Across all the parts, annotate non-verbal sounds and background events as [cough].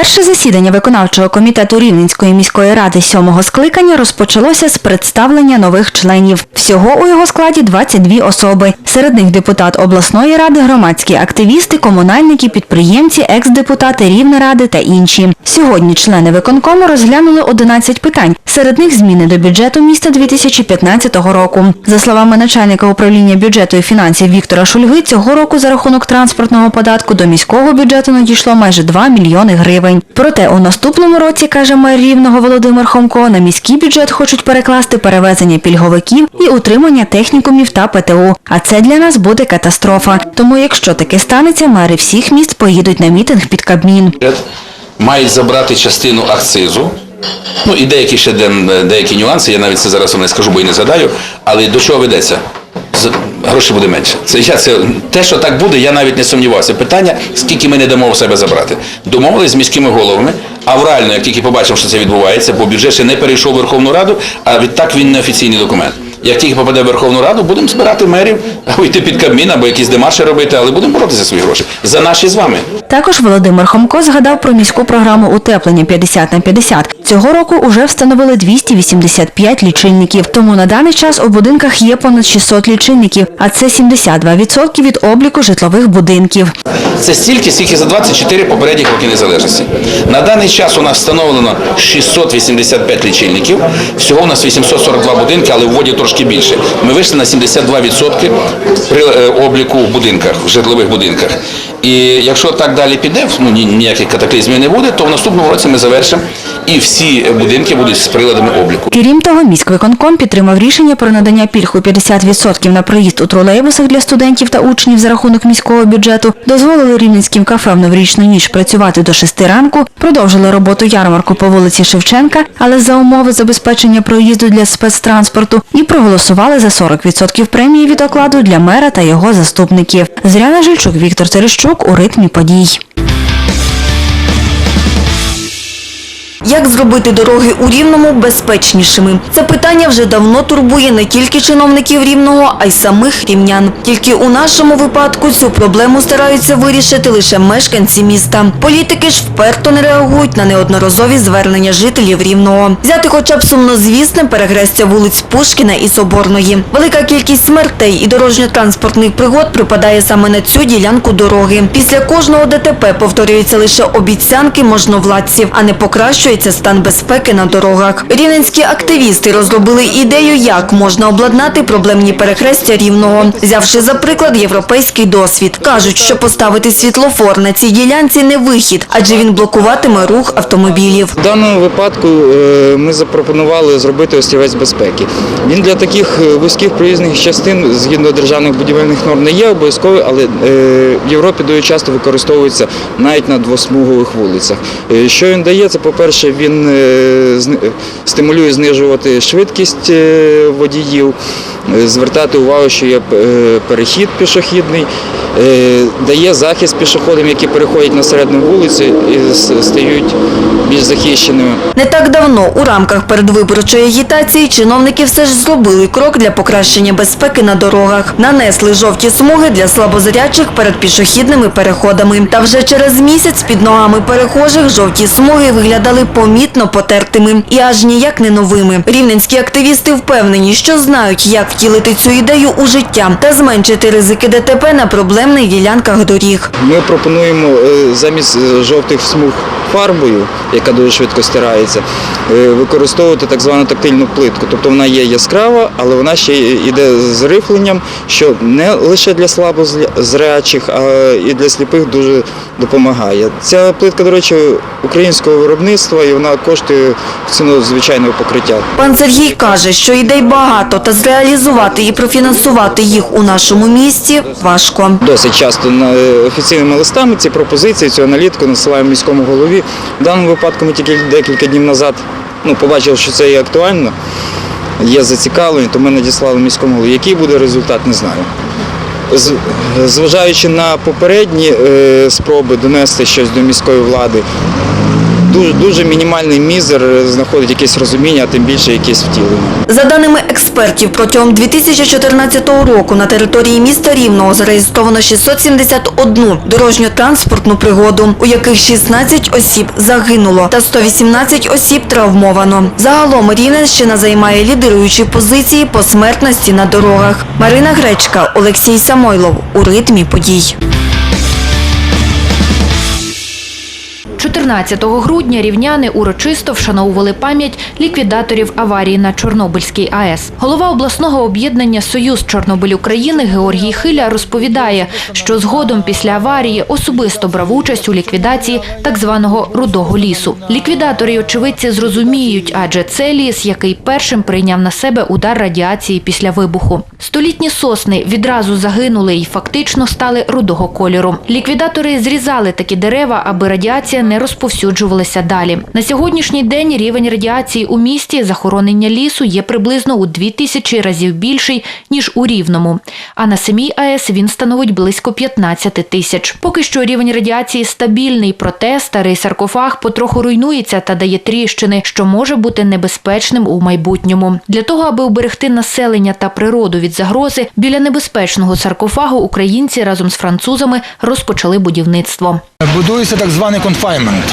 Перше засідання виконавчого комітету Рівненської міської ради сьомого скликання розпочалося з представлення нових членів. Всього у його складі 22 особи. Серед них депутат обласної ради, громадські активісти, комунальники, підприємці, екс-депутати Рівнеради та інші. Сьогодні члени виконкому розглянули 11 питань. Серед них зміни до бюджету міста 2015 року. За словами начальника управління бюджету і фінансів Віктора Шульги, цього року за рахунок транспортного податку до міського бюджету надійшло майже 2 мільйони гривень. Проте у наступному році, каже мер Рівного Володимир Хомко, на міський бюджет хочуть перекласти перевезення пільговиків і утримання технікумів та ПТУ. А це для нас буде катастрофа. Тому, якщо таке станеться, мери всіх міст поїдуть на мітинг під Кабмін. мають забрати частину акцизу. Ну і деякі ще де- деякі нюанси, я навіть це зараз не скажу, бо і не згадаю. Але до чого ведеться? Грошей буде менше. Це я це те, що так буде, я навіть не сумнівався. Питання, скільки ми не дамо в себе забрати. Домовились з міськими головами, а в реально, як тільки побачимо, що це відбувається, бо бюджет ще не перейшов в Верховну Раду, а відтак він не офіційний документ. Як тільки попаде в Верховну Раду, будемо збирати мерів, [laughs] або йти під Кабмін, або якісь демарші робити, але будемо боротися за свої гроші. За наші з вами. Також Володимир Хомко згадав про міську програму утеплення 50 на 50. Цього року уже встановили 285 лічильників. Тому на даний час у будинках є понад 600 лічильників, а це 72% від обліку житлових будинків. Це стільки, скільки за 24 попередніх роки незалежності. На даний час у нас встановлено 685 лічильників. Всього у нас 842 будинки, але в воді трошки більше. Ми вийшли на 72% при е, обліку в будинках, в житлових будинках. І якщо так далі піде, ну ніяких катаклізмів не буде, то в наступному році ми завершимо і всі будинки будуть з приладами обліку. Крім того, міськвиконком підтримав рішення про надання пільг у 50% на проїзд у тролейбусах для студентів та учнів за рахунок міського бюджету, дозволили рівненським кафе в новорічну ніч працювати до 6 ранку, продовжили роботу ярмарку по вулиці Шевченка, але за умови забезпечення проїзду для спецтранспорту, і проголосували за 40% премії від окладу для мера та його заступників. Зряна Жильчук, Віктор Терещук у ритмі подій. Як зробити дороги у Рівному безпечнішими? Це питання вже давно турбує не тільки чиновників Рівного, а й самих рівнян. Тільки у нашому випадку цю проблему стараються вирішити лише мешканці міста. Політики ж вперто не реагують на неодноразові звернення жителів Рівного. Взяти хоча б сумнозвісне перехрестя вулиць Пушкіна і Соборної. Велика кількість смертей і дорожньо-транспортних пригод припадає саме на цю ділянку дороги. Після кожного ДТП повторюються лише обіцянки можновладців, а не покращується стан безпеки на дорогах. Рівненські активісти розробили ідею, як можна обладнати проблемні перехрестя рівного, взявши за приклад європейський досвід. Кажуть, що поставити світлофор на цій ділянці не вихід, адже він блокуватиме рух автомобілів. В даному випадку е, ми запропонували зробити острівець безпеки. Він для таких е, вузьких проїзних частин згідно державних будівельних норм не є обов'язковий, але е, в Європі дуже часто використовується навіть на двосмугових вулицях. Що він дає? Це, по-перше, він е, стимулює знижувати швидкість е, водіїв, е, звертати увагу, що є перехід пішохідний, дає захист пішоходам, які переходять на середню вулицю і стають більш захищеними. Не так давно у рамках передвиборчої агітації чиновники все ж зробили крок для покращення безпеки на дорогах. Нанесли жовті смуги для слабозарячих перед пішохідними переходами. Та вже через місяць під ногами перехожих жовті смуги виглядали помітно потертими і аж ніяк не новими. Рівненські активісти впевнені, що знають, як втілити цю ідею у життя та зменшити ризики ДТП на проблемних ділянках доріг. Ми пропонуємо е, замість е, жовтих смуг фарбою, яка дуже швидко стирається, е, використовувати так звану тактильну плитку. Тобто вона є яскрава, але вона ще йде з рифленням, що не лише для слабозрячих, а і для сліпих дуже допомагає. Ця плитка, до речі, українського виробництва і вона коштує ціну звичайного покриття. Пан Сергій каже, що ідей багато, та зреалізувати і профінансувати їх у нашому місті важко. Досить часто е, офіційними листами ці пропозиції, цю аналітику насилаємо міському голові. В даному випадку ми тільки декілька днів назад ну, побачили, що це є актуально, є зацікавлення, то ми надіслали міському голові. Який буде результат, не знаю. Зважаючи на попередні е, спроби донести щось до міської влади, дуже, дуже мінімальний мізер знаходить якесь розуміння, а тим більше якесь втілення. За даними експертів, протягом 2014 року на території міста Рівного зареєстровано 671 дорожньо-транспортну пригоду, у яких 16 осіб загинуло та 118 осіб травмовано. Загалом Рівненщина займає лідируючі позиції по смертності на дорогах. Марина Гречка, Олексій Самойлов у ритмі подій. 14 грудня рівняни урочисто вшановували пам'ять ліквідаторів аварії на Чорнобильській АЕС. Голова обласного об'єднання Союз Чорнобиль України Георгій Хиля розповідає, що згодом після аварії особисто брав участь у ліквідації так званого рудого лісу. Ліквідатори й очевидці зрозуміють, адже це ліс, який першим прийняв на себе удар радіації після вибуху. Столітні сосни відразу загинули і фактично стали рудого кольору. Ліквідатори зрізали такі дерева, аби радіація не розповсюджувалася далі. На сьогоднішній день рівень радіації у місті захоронення лісу є приблизно у 2000 разів більший ніж у рівному. А на самій АЕС він становить близько 15 тисяч. Поки що рівень радіації стабільний, проте старий саркофаг потроху руйнується та дає тріщини, що може бути небезпечним у майбутньому. Для того, аби уберегти населення та природу від загрози, біля небезпечного саркофагу українці разом з французами розпочали будівництво. Будується так званий конфаймент.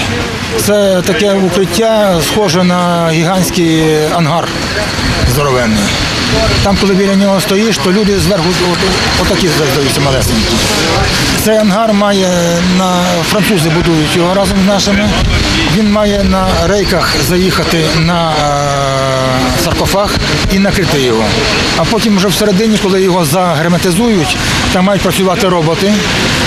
Це таке укриття, схоже на гігантський ангар здоровенний. Там, коли біля нього стоїш, то люди зверху от- отакі здаються малесенькі. Цей ангар має на французи будують його разом з нашими. Він має на рейках заїхати на е, саркофаг і накрити його. А потім вже всередині, коли його загерметизують, там мають працювати роботи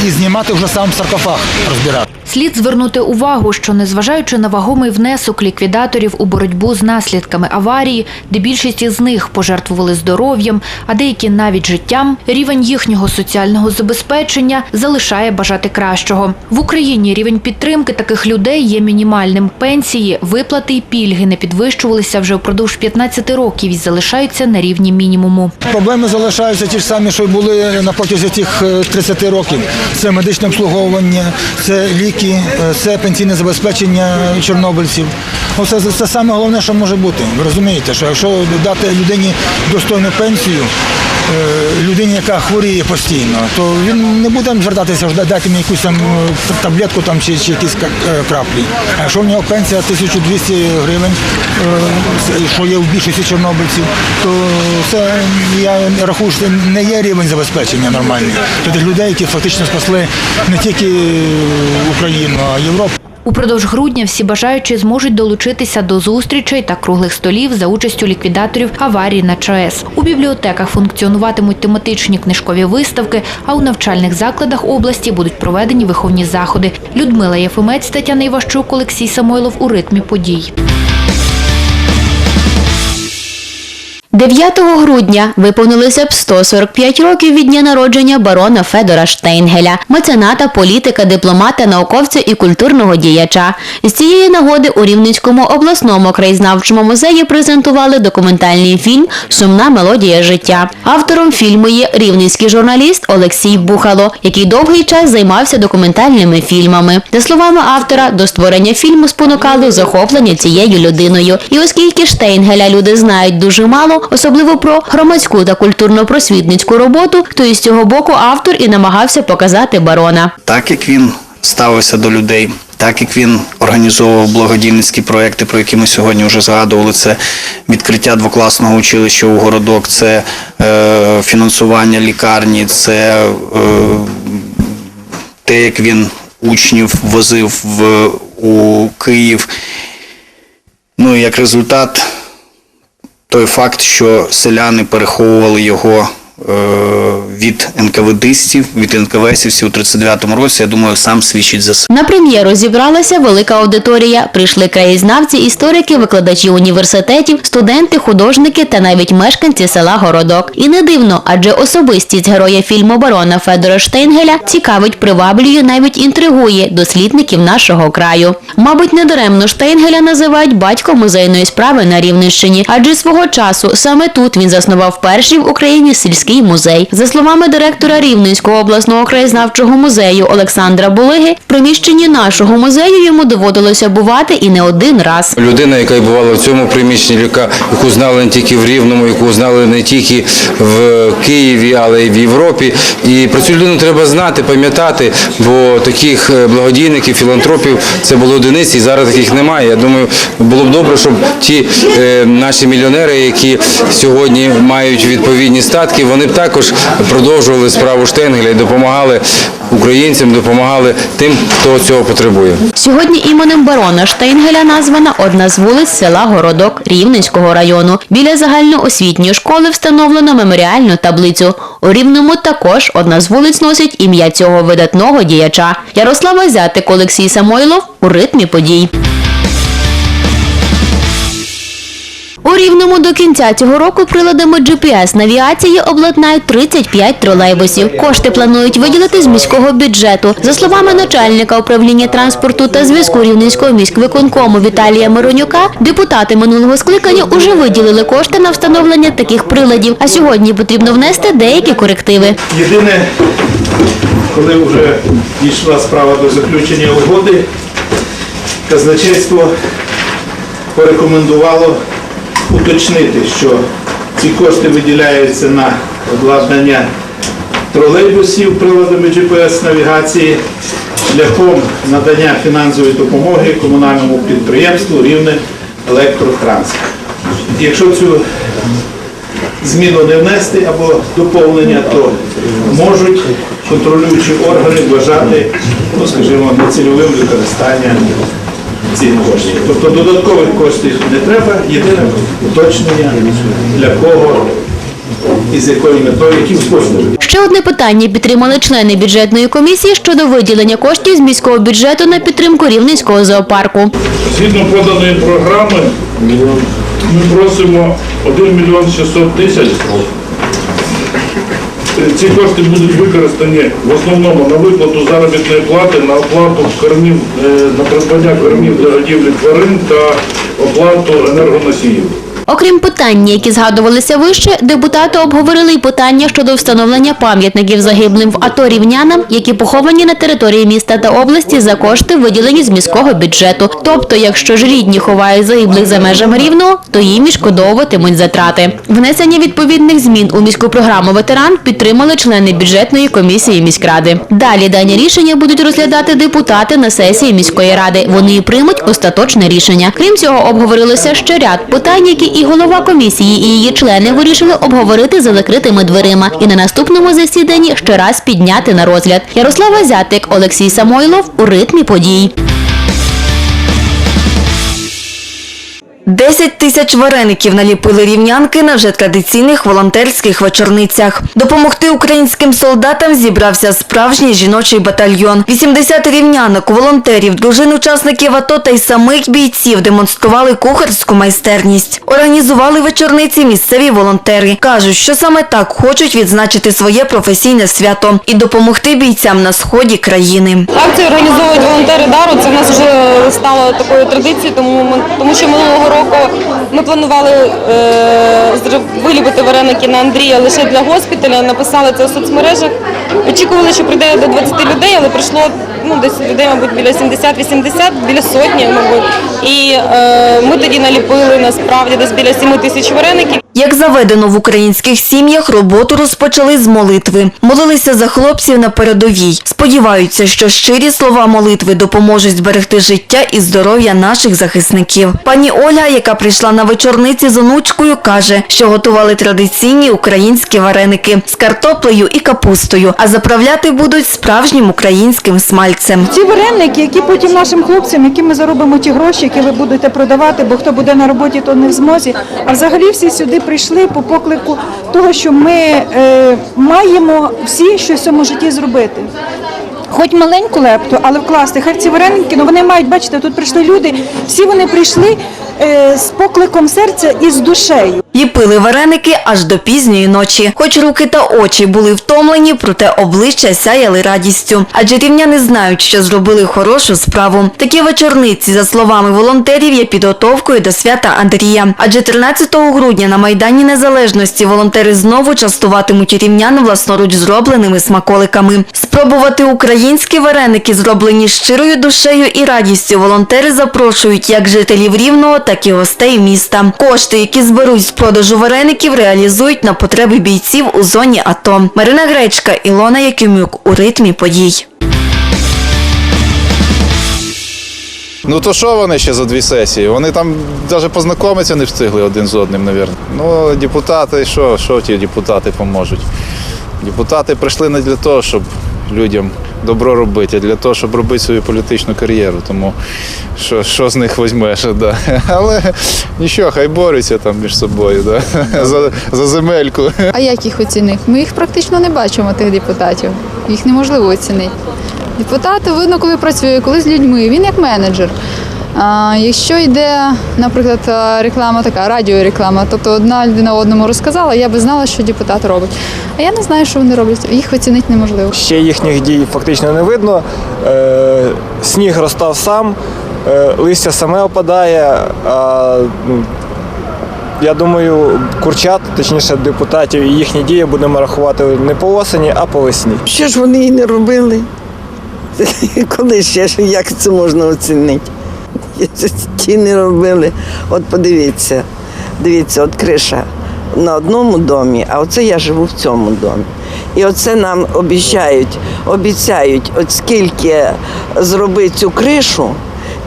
і знімати вже сам саркофаг розбирати. Слід звернути увагу, що незважаючи на вагомий внесок ліквідаторів у боротьбу з наслідками аварії, де більшість із них пожертвували здоров'ям, а деякі навіть життям, рівень їхнього соціального забезпечення залишає бажати кращого. В Україні рівень підтримки таких людей є мінімальним. Пенсії, виплати й пільги не підвищувалися вже впродовж 15 років і залишаються на рівні мінімуму. Проблеми залишаються ті ж самі, що й були на протязі цих е, 30 років. Це медичне обслуговування, це ліки, е, це пенсійне забезпечення чорнобильців. Оце це, це саме головне, що може бути. Ви розумієте, що якщо дати людині достойну пенсію, людині, яка хворіє постійно, то він не буде звертатися, дайте мені якусь там е, таблетку там, чи, чи якісь е, краплі. А якщо в нього пенсія 1200 гривень, е, що є в більшості чорнобильців, то це я рахую, що це не є рівень забезпечення нормальний. Для людей, які фактично спасли не тільки Україну, а й Європу. Упродовж грудня всі бажаючі зможуть долучитися до зустрічей та круглих столів за участю ліквідаторів аварії на ЧАЕС. У бібліотеках функціонуватимуть тематичні книжкові виставки, а у навчальних закладах області будуть проведені виховні заходи. Людмила Єфимець, Тетяна Іващук, Олексій Самойлов у ритмі подій. 9 грудня виповнилося б 145 років від дня народження барона Федора Штейнгеля, мецената, політика, дипломата, науковця і культурного діяча. З цієї нагоди у Рівненському обласному краєзнавчому музеї презентували документальний фільм Сумна мелодія життя. Автором фільму є рівненський журналіст Олексій Бухало, який довгий час займався документальними фільмами. За словами автора, до створення фільму спонукало захоплення цією людиною. І оскільки Штейнгеля люди знають дуже мало, особливо про громадську та культурно-просвітницьку роботу, то із цього боку автор і намагався показати барона. так як він ставився до людей, так як він організовував благодійницькі проекти, про які ми сьогодні вже згадували, це відкриття двокласного училища у городок, це е, фінансування лікарні, це е, те, як він учнів возив в, у Київ. Ну і як результат, той факт, що селяни переховували його від НКВДистів, від НКВСівців у 39-му році, я думаю, сам свідчить за себе. На прем'єру зібралася велика аудиторія. Прийшли краєзнавці, історики, викладачі університетів, студенти, художники та навіть мешканці села Городок. І не дивно, адже особистість героя фільму барона Федора Штейнгеля цікавить, приваблює, навіть інтригує дослідників нашого краю. Мабуть, недаремно Штейнгеля називають батьком музейної справи на Рівненщині, адже свого часу саме тут він заснував перші в Україні сільські міський музей. За словами директора Рівненського обласного краєзнавчого музею Олександра Булиги, в приміщенні нашого музею йому доводилося бувати і не один раз. Людина, яка бувала в цьому приміщенні, яка, яку знали не тільки в Рівному, яку знали не тільки в Києві, але й в Європі. І про цю людину треба знати, пам'ятати, бо таких е, благодійників, філантропів це було одиниці, і зараз таких немає. Я думаю, було б добре, щоб ті е, наші мільйонери, які сьогодні мають відповідні статки, вони б також продовжували справу Штенгеля і допомагали українцям, допомагали тим, хто цього потребує. Сьогодні іменем барона Штейнгеля названа одна з вулиць села Городок Рівненського району. Біля загальноосвітньої школи встановлено меморіальну таблицю. У Рівному також одна з вулиць носить ім'я цього видатного діяча. Ярослава Зятик, Олексій Самойлов у ритмі подій. У Рівному до кінця цього року приладами GPS-навігації обладнають 35 тролейбусів. Кошти планують виділити з міського бюджету. За словами начальника управління транспорту та зв'язку Рівненського міськвиконкому Віталія Миронюка, депутати минулого скликання уже виділили кошти на встановлення таких приладів, а сьогодні потрібно внести деякі корективи. Єдине, коли вже дійшла справа до заключення угоди, казначейство порекомендувало уточнити, що ці кошти виділяються на обладнання тролейбусів приладами GPS-навігації шляхом надання фінансової допомоги комунальному підприємству Рівне Електротранс. Якщо цю зміну не внести або доповнення, то можуть контролюючі органи вважати, ну скажімо, нецільовим використанням цих коштів. Тобто додаткових коштів не треба, єдине уточнення для кого і з якою метою, які. Ще одне питання підтримали члени бюджетної комісії щодо виділення коштів з міського бюджету на підтримку Рівненського зоопарку. Згідно поданої програми, ми просимо 1 мільйон 600 тисяч. Ці кошти будуть використані в основному на виплату заробітної плати, на оплату кормів, е, на придбання кормів для годівлі тварин та оплату енергоносіїв. Окрім питання, які згадувалися вище, депутати обговорили й питання щодо встановлення пам'ятників загиблим в АТО рівнянам, які поховані на території міста та області за кошти, виділені з міського бюджету. Тобто, якщо ж рідні ховають загиблих за межами рівного, то їм відшкодовуватимуть затрати. Внесення відповідних змін у міську програму ветеран підтримали члени бюджетної комісії міськради. Далі дані рішення будуть розглядати депутати на сесії міської ради. Вони і приймуть остаточне рішення. Крім цього, обговорилося ще ряд питань, які і голова комісії, і її члени вирішили обговорити за закритими дверима і на наступному засіданні ще раз підняти на розгляд. Ярослава Зятик, Олексій Самойлов у ритмі подій. 10 тисяч вареників наліпили рівнянки на вже традиційних волонтерських вечорницях. Допомогти українським солдатам зібрався справжній жіночий батальйон. 80 рівнянок, волонтерів, дружин учасників АТО та й самих бійців демонстрували кухарську майстерність. Організували вечорниці місцеві волонтери. Кажуть, що саме так хочуть відзначити своє професійне свято і допомогти бійцям на сході країни. Акцію організовують волонтери дару. Це в нас вже стало такою традицією, тому тому що минулого року ми планували е, виліпити вареники на Андрія лише для госпіталя. Написали це у соцмережах. Очікували, що прийде до 20 людей, але прийшло ну десь людей, мабуть, біля 70-80, біля сотні, мабуть. І е, ми тоді наліпили насправді десь біля 7 тисяч вареників. Як заведено в українських сім'ях, роботу розпочали з молитви. Молилися за хлопців на передовій. Сподіваються, що щирі слова молитви допоможуть зберегти життя і здоров'я наших захисників. Пані Ольга, яка прийшла на вечорниці з онучкою, каже, що готували традиційні українські вареники з картоплею і капустою, а заправляти будуть справжнім українським смальцем. Ці вареники, які потім нашим хлопцям, які ми заробимо ті гроші, які ви будете продавати, бо хто буде на роботі, то не в змозі. А взагалі всі сюди прийшли по поклику того, що ми е, маємо всі щось в цьому житті зробити. Хоч маленьку лепту, але вкласти. Хай ці вареники, ну вони мають, бачите, тут прийшли люди, всі вони прийшли з покликом серця і з душею. Ліпили вареники аж до пізньої ночі. Хоч руки та очі були втомлені, проте обличчя сяяли радістю. Адже рівняни знають, що зробили хорошу справу. Такі вечорниці, за словами волонтерів, є підготовкою до свята Андрія. Адже 13 грудня на Майдані Незалежності волонтери знову частуватимуть рівнян власноруч зробленими смаколиками. Спробувати українські вареники, зроблені щирою душею і радістю, волонтери запрошують як жителів Рівного, так і гостей міста. Кошти, які зберуть з продажу вареників, реалізують на потреби бійців у зоні АТО. Марина Гречка, Ілона Якимюк у ритмі подій. Ну то що вони ще за дві сесії? Вони там навіть познайомитися не встигли один з одним, мабуть. Ну, депутати, що, що ті депутати поможуть? Депутати прийшли не для того, щоб людям добро робити, для того, щоб робити свою політичну кар'єру. Тому що, що з них візьмеш? [laughs] Да. Але нічого, хай борються там між собою да. за, за земельку. А як їх оцінити? Ми їх практично не бачимо, тих депутатів. Їх неможливо оцінити. Депутати видно, коли працює, коли з людьми. Він як менеджер. Якщо йде, наприклад, реклама така, радіореклама, тобто одна людина одному розказала, я би знала, що депутат робить. А я не знаю, що вони роблять. Їх оцінити неможливо. Ще їхніх дій фактично не видно. Е, сніг розстав сам, е, листя саме опадає. А, ну, я думаю, курчат, точніше депутатів, і їхні дії будемо рахувати не по осені, а по весні. Що ж вони і не робили? [laughs] Коли ще ж, як це можна оцінити? Ті не робили. От подивіться, дивіться, от криша на одному домі, а оце я живу в цьому домі. І оце нам обіцяють, обіцяють, от скільки зробити цю кришу.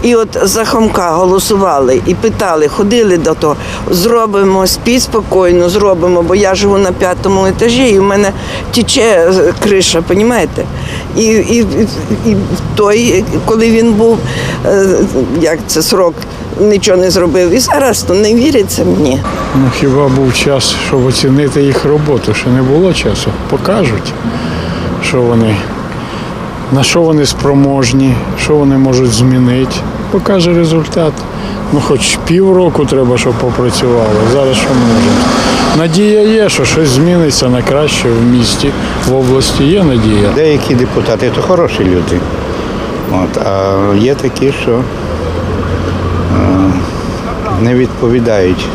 І от за Хомка голосували і питали, ходили до того, зробимо, спіть спокійно, зробимо, бо я живу на п'ятому етажі, і в мене тече е, криша, розумієте? І, і, і, той, коли він був, е, як це срок, нічого не зробив. І зараз то не віриться мені. Ну хіба був час, щоб оцінити їх роботу? Ще не було часу. Покажуть, що вони, на що вони спроможні, що вони можуть змінити. Покаже результат. Ну, хоч півроку треба, щоб попрацювали. Зараз що можемо? Надія є, що щось зміниться на краще в місті, в області. Є надія. Деякі депутати то хороші люди. От, а є такі, що а, не відповідають